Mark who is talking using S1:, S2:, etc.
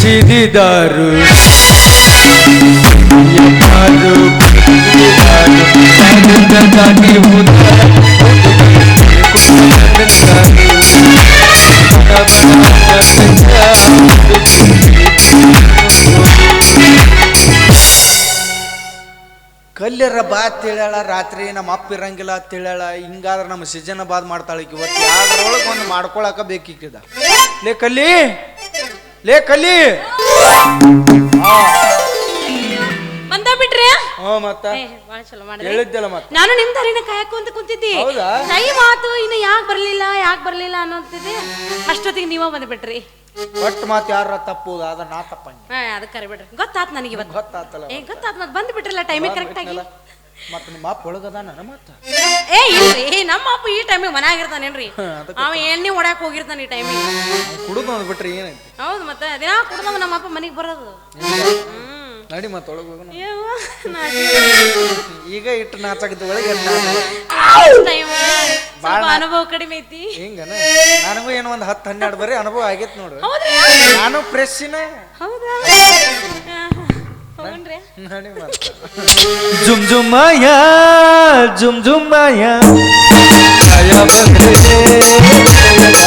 S1: ಸಿದಿದಾರು. ಯಾರು
S2: ಕಲ್ಯರ ಬಾ ತಿಳ್ಯಾಳ, ರಾತ್ರಿ ನಮ್ಮ ಅಪ್ಪ ಇರಂಗಿಲ್ಲ ತಿಳ್ಯಾಳ, ಹಿಂಗಾದ್ರೆ ನಮ್ಮ ಸಿಜನ ಬಾದ್ ಮಾಡ್ತಾಳೆ ಇವತ್ತು. ಯಾವ್ದ್ರೊಳಗೆ ಒಂದು ಮಾಡ್ಕೊಳಕ ಬೇಕೀಕಿದ ಲೇ ಕಲ್ಲಿ. ಲೇ ಕಲ್ಲಿ.
S3: ಬಂದ ಬಿಟ್ರಿ?
S2: ಮತ್ತ.
S3: ಏ, ಬಾಳ್ ಚಲೋ ಮಾಡಿದ್ರಿ.
S2: ಹೇಳಿದ್ದೆಲ್ಲ ಮತ್ತ.
S3: ನಾನು ನಿಮ್ ದಾರಿನ ಕಾಯಕು ಅಂತ ಕುಂತಿದ್ದಿ.
S2: ಹೌದಾ?
S3: ಟೈಮ್ ಆತು ಇನ್ನು ಯಾಕೆ ಬರ್ಲಿಲ್ಲ ಯಾಕೆ ಬರ್ಲಿಲ್ಲ ಅನ್ನೋತಿದ್ದೆ ಅಷ್ಟೊತ್ತಿಗೆ ನೀವ ಬಂದ್ಬಿಟ್ರಿ.
S2: ಒಟ್ಟು ಮಾತು ಯಾರ ತಪ್ಪುದ ಅದ ನಾ ತಪ್ಪಂಗೆ.
S3: ಹಾ ಅದಕ್ಕೆ ಕರಿಬಿಡ್ರಿ. ಗೊತ್ತಾತ್ ನನಗೆ ಇವತ್ತು.
S2: ಗೊತ್ತಾತಲ್ಲ
S3: ಏ ಗೊತ್ತಾತ್ ಮತ್ತೆ ಬಂದ್ಬಿಟ್ರಲ್ಲ ಟೈಮಿಗೆ ಕರೆಕ್ಟ್ ಆಗಿ?
S2: ಮತ್ತೆ ನಿಮ್ಮ ಅಪ್ಪ ಒಳಗದ ನನ್ನ ಮತ್ತ
S3: ಏ ಇಲ್ರಿ. ನಮ್ಮ ಅಪ್ಪ ಈ ಟೈಮಿಗೆ ಮನ್ಯಾಗಿರ್ತಾನೇನ್ರಿ
S2: ಹಾ, ಅದಕ್ಕೆ
S3: ಅವ ಎಣ್ಣೆ ಹೊಡ್ಯಾಕ ಹೋಗಿರ್ತಾನೆ ಈ ಟೈಮಿಗೆ
S2: ಕುಡಿದು ಅಂದ್ಬಿಟ್ರಿ ಏನೈತಿ?
S3: ಹೌದು ಮತ್ತೆ ದಿನ ಕುಡ್ದವ ನಮ್ಮ ಅಪ್ಪ ಮನೆಗೆ ಬರೋದು. ಹ್ಮ್.
S2: ನಡಿ ಮತ್ತೆ ಒಳಗೆ ಹೋಗೋಣ.
S3: ಯವ್ವ, ನಾ-
S2: ಈಗ ಇಟ್ಟು ನಾಚಾಕಿದ್ದು ಒಳಗೆ
S3: ಟೈಮ್ ಸ್ವಲ್ಪ ಅನುಭವ ಕಡಿಮೆ ಐತಿ.
S2: ಹಿಂಗನ? ನನಗೂ ಏನೋ ಒಂದು ಹತ್ತು ಹನ್ನೆರಡು ಬರೀ ಅನುಭವ ಆಗೈತೆ ನೋಡ್ರಿ
S3: ಹೌದ್ರಿ?
S2: ನಾನು ಫ್ರೆಶ್ಶಿನ
S3: ಹೌದಾ?
S1: झुमझुम माया झुमझुम माया माया बन रे